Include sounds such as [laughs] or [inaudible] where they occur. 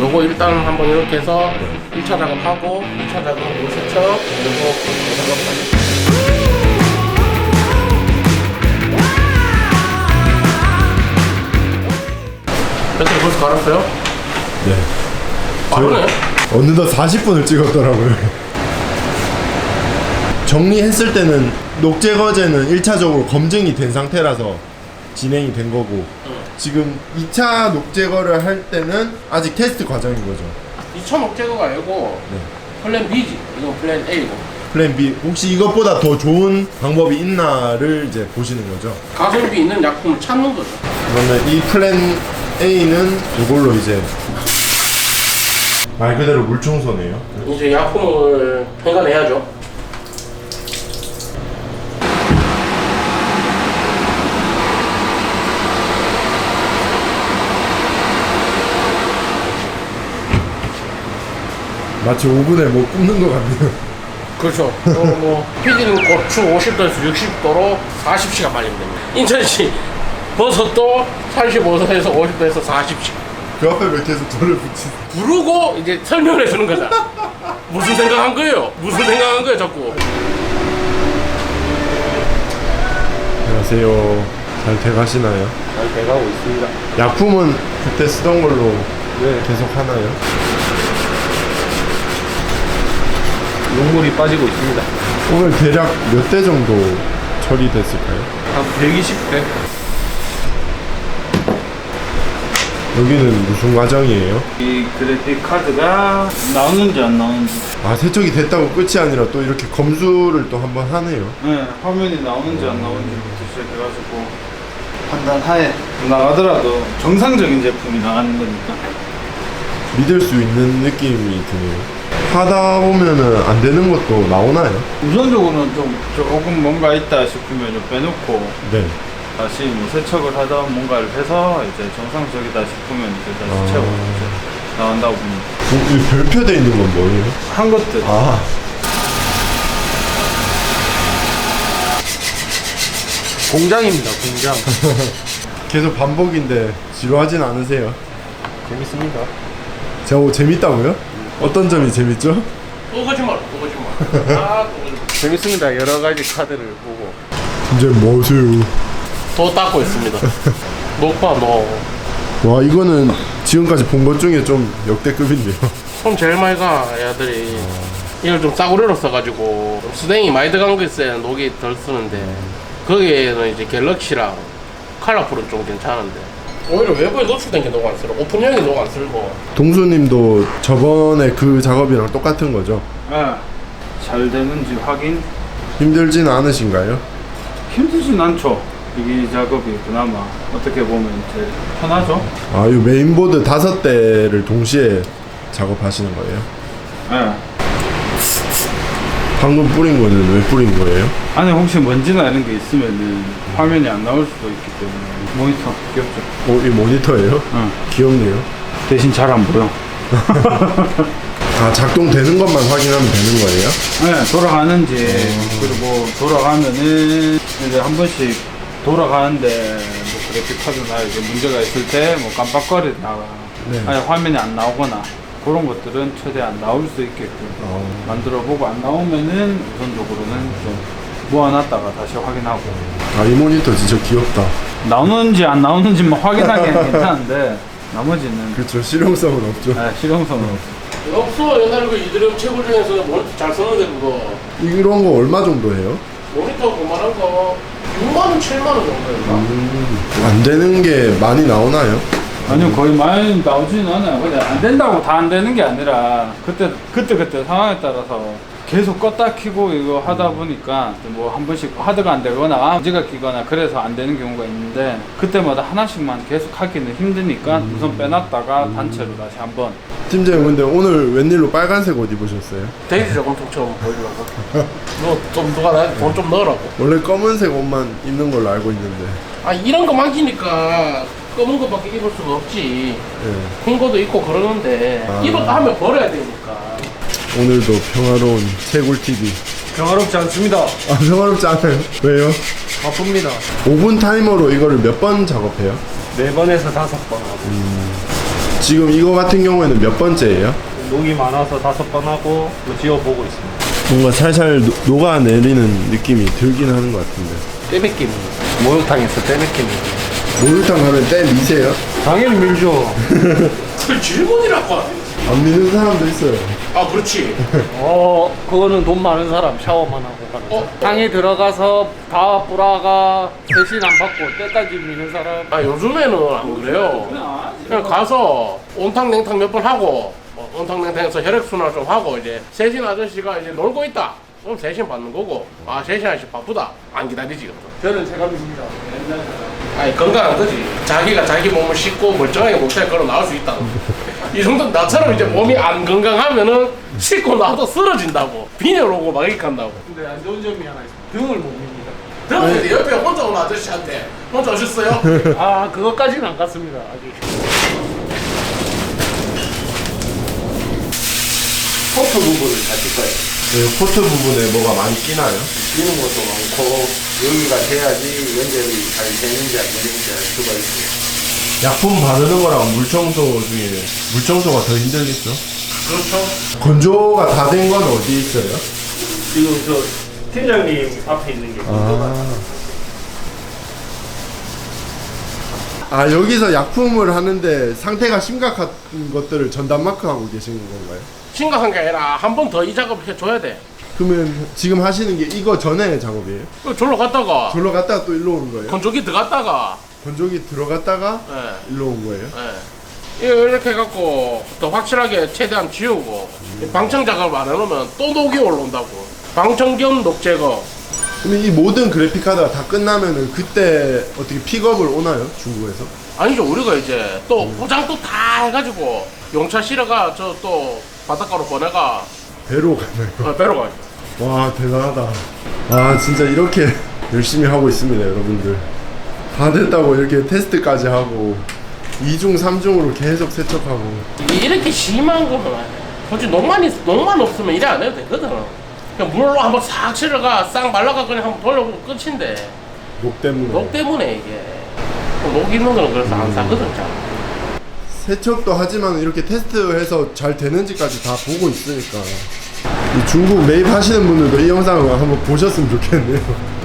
요거 일단 한번 이렇게 해서 1차 작업하고 2차 작업 요 세척 그리고 작업까지 배터리 벌써 갈았어요? 네. 빠르네 어느덧 40분을 찍었더라고요. 정리했을 때는 녹제 거제는 1차적으로 검증이 된 상태라서 진행이 된 거고 지금 2차 녹제거를 할 때는 아직 테스트 과정인 거죠. 2차 목재고가 아니고 네. 플랜 B지 이건 플랜 A고 플랜 B 혹시 이것보다 더 좋은 방법이 있나를 이제 보시는 거죠. 가성비 있는 약품을 찾는 거죠 그러면 이 플랜 A는 이걸로 이제 말 그대로 물 청소네요. 이제 약품을 행간해야죠 마치 오븐에 뭐 굽는 것 같네요. 그렇죠. 그리고 뭐 피디는 고추 50도에서 60도로 40시간 말리면 됩니다. 인천시 버섯도 35도에서 50도에서 40시. 그 앞에 왜 계속 저를 붙이세요? 부르고 이제 설명을 해주는 거다. 무슨 생각한 거예요? 무슨 생각한 거예요, 자꾸? 안녕하세요. 잘 돼가시나요? 잘 돼가고 있습니다. 약품은 그때 쓰던 걸로 네. 계속 하나요? 용물이 빠지고 있습니다. 오늘 대략 몇 대 정도 처리됐을까요? 한 120회? 여기는 무슨 과정이에요? 이 그래픽 카드가 나오는지 안 나오는지. 아 세척이 됐다고 끝이 아니라 또 이렇게 검수를 또 한번 하네요. 네, 화면이 나오는지 안 나오는지부터 시작해가지고 판단하에 나가더라도 정상적인 제품이 나가는 거니까. 믿을 수 있는 느낌이 드네요. 하다 보면은 안 되는 것도 나오나요? 우선적으로는 좀 조금 뭔가 있다 싶으면 좀 빼놓고 네. 다시 뭐 세척을 하다 뭔가를 해서 이제 정상적이다 싶으면 이제 다시 아. 채우고 이제 나온다고 봅니다. 이- 이 별표돼 있는 건 뭐예요? 한 것들. 아. 공장입니다, 공장. [laughs] 계속 반복인데 지루하진 않으세요? 재밌습니다. 제가 뭐 재밌다고요? 어떤 점이 재밌죠? 또 거짓말, 또 거짓말. 아, 또 거짓말. 재밌습니다. 여러 가지 카드를 보고. 이제 뭐세요? 또 닦고 있습니다. 녹화 너. 와 이거는 지금까지 본 것 중에 좀 역대급인데요. 손 제일 많이 가, 애들이. 이걸 좀 싸구려로 써가지고, 좀 수댕이 많이 들어간 거 있어야 녹이 덜 쓰는데, 거기에는 이제 갤럭시랑 컬러풀은 좀 괜찮은데. 오히려 외부에 노출된 게녹안 쓰고, 오픈형이 녹안 쓸고. 동수님도 저번에 그 작업이랑 똑같은 거죠? 네. 잘 되는지 확인. 힘들진 않으신가요? 힘들진 않죠. 이 작업이 그나마 어떻게 보면 제일 편하죠. 아, 이 메인보드 다섯 대를 동시에 작업하시는 거예요? 네. 방금 뿌린 거는 왜 뿌린 거예요? 안에 혹시 먼지나 이런 게 있으면은 화면이 안 나올 수도 있기 때문에 모니터 귀엽죠. 어, 이 모니터예요? 응. 귀엽네요. 대신 잘 안 보여. [laughs] 아, 작동되는 것만 확인하면 되는 거예요? 네, 돌아가는지 그리고 돌아가면은 이제 한 번씩 돌아가는데 뭐 그래픽 카드나 이제 문제가 있을 때 뭐 깜빡거리다가 네. 아니 화면이 안 나오거나 그런 것들은 최대한 나올 수 있게끔 어, 만들어 보고 안 나오면은 우선적으로는 좀 모아놨다가 다시 확인하고 아, 이 모니터 진짜 귀엽다. 나오는지 안 나오는지만 [laughs] 확인하기는 괜찮은데 나머지는 그렇죠. 실용성은 없죠. 네, 실용성은 없어. 없어, 옛날에 그 이드름 채굴 중에서 모니터 잘 썼는데, 그거. 이런 거 얼마 정도 해요? 모니터 그만한 거 6만 원, 7만 원 정도였나? 음, 안 되는 게 많이 나오나요? 아니요 거의 많이 나오지는 않아요. 근데 안 된다고 다 안 되는 게 아니라 그때 그때 그때 상황에 따라서 계속 껐다 키고 이거 하다 보니까 뭐 한 번씩 하드가 안 되거나 문제가 끼거나 그래서 안 되는 경우가 있는데 그때마다 하나씩만 계속 하기는 힘드니까 우선 빼놨다가 단체로 다시 한번 팀장님 근데 오늘 웬일로 빨간색 옷 입으셨어요? 데이지 저금통처럼 보이려고. [laughs] 너좀 누가 돈좀 넣으라고. 원래 검은색 옷만 입는 걸로 알고 있는데 아 이런 거 많기니까 검은 거밖에 입을 수가 없지. 예. 흰 거도 있고 그러는데 아. 입었다 하면 버려야 되니까. 오늘도 평화로운 채굴TV 평화롭지 않습니다. 아 평화롭지 않아요? 왜요? 바쁩니다. 5분 타이머로 이거를 몇 번 작업해요? 네 번에서 다섯 번 하고 지금 이거 같은 경우에는 몇 번째예요? 녹이 많아서 다섯 번 하고 또 지워보고 있습니다. 뭔가 살살 노- 녹아내리는 느낌이 들긴 하는 것 같은데 떼뱉김. 목욕탕에서 떼맥힘이 목욕탕 가면 때 미세요? 당연히 밀죠. 그 질문이라고 하네. 안 미는 사람도 있어요 아, 그렇지. 어, 그거는 돈 많은 사람 샤워만 하고 가는 어? 사람. 방에 들어가서 다 뿌라가 대신 안 받고 때까지 미는 사람. 아, 요즘에는 안 그래요. 그냥 가서 온탕 냉탕 몇 번 하고 어, 온탕 냉탕에서 혈액순환 좀 하고 이제 세신 아저씨가 이제 놀고 있다. 그럼 세신 받는 거고 아 세신 아저씨 바쁘다 안 기다리지 저는 제가 밉니다. 아니 건강한 거지 자기가 자기 몸을 씻고 멀쩡하게 목차에 걸어 나올 수 있다 이 정도 나처럼 이제 몸이 안 건강하면은 씻고 나도 쓰러진다고 빈혈 오고 막 이렇게 한다고 근데 안 좋은 점이 하나 있어요. 등을 못 밉니다. 그럼 이제 옆에 혼자 오는 아저씨한테 혼자 오셨어요? 아, 그것까지는 안 갔습니다. 아직. 포트 부분을 잘쓸 거예요 네, 포트 부분에 뭐가 많이 끼나요? 뛰는 것도 많고 여기가 돼야지 연결이 잘 되는지 안 되는지 알 수가 있고 약품 바르는 거랑 물 청소 중에 물 청소가 더 힘들겠죠? 그렇죠 건조가 다 된 건 어디 있어요? 지금 저 팀장님 앞에 있는 게 아 여기서 약품을 하는데 상태가 심각한 것들을 전담 마크 하고 계시는 건가요? 심각한 게 아니라 한 번 더 이 작업 해줘야 돼 그러면 지금 하시는 게 이거 전에 작업이에요? 그 졸로 갔다가 졸로 갔다가 또 일로 오는 거예요? 건조기 들어갔다가 건조기 들어갔다가 예. 일로 온 거예요? 예. 이렇게 해갖고 더 확실하게 최대한 지우고 방청 작업을 안 해놓으면 또 녹이 올라온다고 방청 겸 녹 제거 그러면 이 모든 그래픽 카드가 다 끝나면은 그때 어떻게 픽업을 오나요? 중국에서? 아니죠 우리가 이제 또 포장 또 다 해가지고 용차 실어가 저 또 바닷가로 보내가 배로 가나요? 어, 배로 가죠 와 대단하다 아 진짜 이렇게 [laughs] 열심히 하고 있습니다 여러분들 다 됐다고 이렇게 테스트까지 하고 2중 3중으로 계속 세척하고 이게 이렇게 심한 거면 솔직히 있, 녹만 없으면 이래 안 해도 되거든 그냥 물로 한번 싹 실어가 싹 말라가 그냥 한번 돌려보고 끝인데. 녹 때문에. 녹 때문에 이게. 녹 있는 거는 그래서 안 사거든 잘. 세척도 하지만 이렇게 테스트해서 잘 되는지까지 다 보고 있으니까. 이 중국 매입하시는 분들도 이 영상을 한번 보셨으면 좋겠네요